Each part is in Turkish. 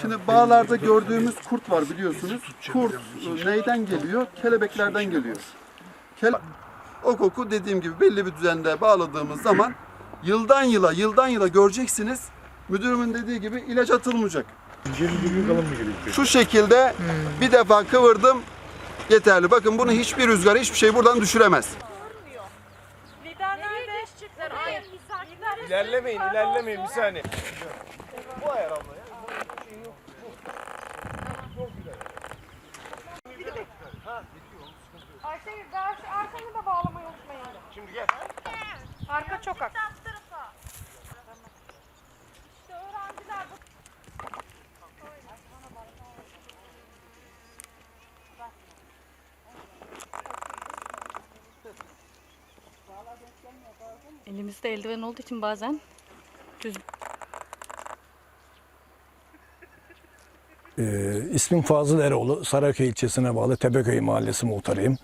Şimdi bağlarda gördüğümüz kurt var biliyorsunuz. Kurt e, neyden geliyor? Kelebeklerden geliyor. Kele- o koku dediğim gibi belli bir düzende bağladığımız zaman yıldan yıla, yıldan yıla göreceksiniz. Müdürümün dediği gibi ilaç atılmayacak. Şu şekilde bir defa kıvırdım yeterli. Bakın bunu hiçbir rüzgar, hiçbir şey buradan düşüremez. İlerlemeyin, ilerlemeyin bir saniye. Gel. Arka çok ak. Elimizde eldiven olduğu için bazen düz Ee, ismim Fazıl Eroğlu. Saraköy ilçesine bağlı Tepeköy mahallesi muhtarıyım.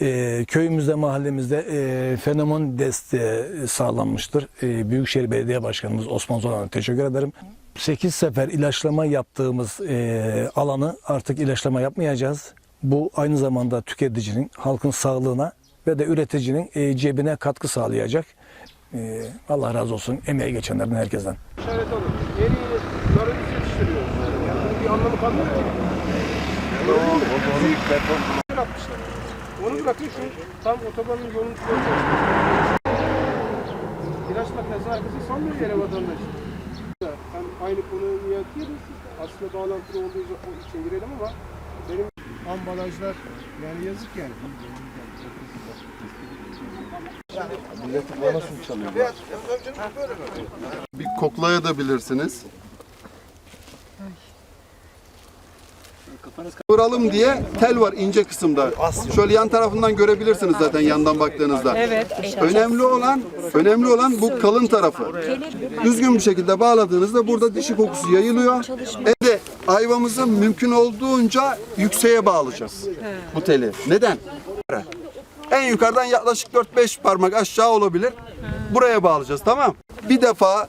Ee, köyümüzde, mahallemizde e, fenomen desteği sağlanmıştır. Ee, Büyükşehir Belediye Başkanımız Osman Zoran'a teşekkür ederim. 8 sefer ilaçlama yaptığımız e, alanı artık ilaçlama yapmayacağız. Bu aynı zamanda tüketicinin, halkın sağlığına ve de üreticinin e, cebine katkı sağlayacak. Ee, Allah razı olsun emeği geçenlerden herkesten. İşaret alın. Bir anlamı kalmadı ki. Büyük beton. Yapmışlar. Onu bırakın şu tam otobanın yolunu koyacağız. İlaç makinesi arkası sanmıyor yere vatandaş. Hem aynı konuyu niye atıyoruz? Aslında bağlantılı olduğu için girelim ama benim ambalajlar yani yazık yani. Bir koklayabilirsiniz. Kıvıralım diye tel var ince kısımda. Şöyle yan tarafından görebilirsiniz zaten yandan baktığınızda. Önemli olan önemli olan bu kalın tarafı. Düzgün bir şekilde bağladığınızda burada dişi kokusu yayılıyor. E de ayvamızı mümkün olduğunca yükseğe bağlayacağız bu teli. Neden? En yukarıdan yaklaşık 4-5 parmak aşağı olabilir. Buraya bağlayacağız tamam. Bir defa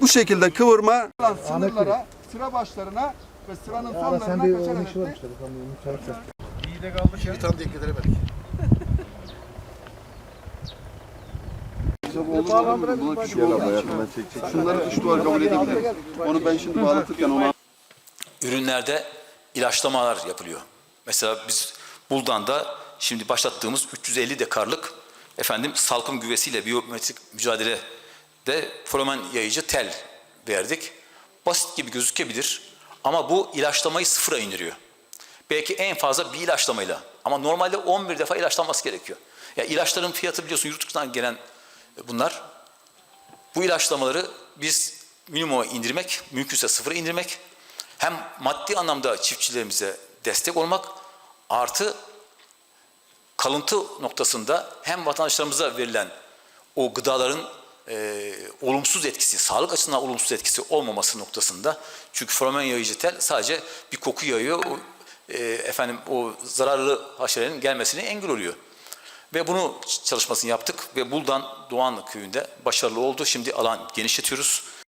bu şekilde kıvırma sınırlara, sıra başlarına ve sıranın sonlarına kaçarak da İyi de kaldık ya. Tam denk getiremedik. Şunları dış duvar kabul edebilir. Onu ben şimdi bağlatırken ona ürünlerde ilaçlamalar yapılıyor. Mesela biz Buldan'da şimdi başlattığımız 350 dekarlık efendim salkım güvesiyle biyometrik mücadelede fenomen yayıcı tel verdik. Basit gibi gözükebilir ama bu ilaçlamayı sıfıra indiriyor. Belki en fazla bir ilaçlamayla ama normalde 11 defa ilaçlanması gerekiyor. Ya ilaçların fiyatı biliyorsun yurt dışından gelen bunlar. Bu ilaçlamaları biz minimuma indirmek, mümkünse sıfıra indirmek, hem maddi anlamda çiftçilerimize destek olmak, artı kalıntı noktasında hem vatandaşlarımıza verilen o gıdaların e, olumsuz etkisi, sağlık açısından olumsuz etkisi olmaması noktasında. Çünkü fenomen yayıcı tel sadece bir koku yayıyor, o, e, efendim o zararlı haşerelerin gelmesine engel oluyor. Ve bunu çalışmasını yaptık ve Buldan Doğan köyünde başarılı oldu. Şimdi alan genişletiyoruz.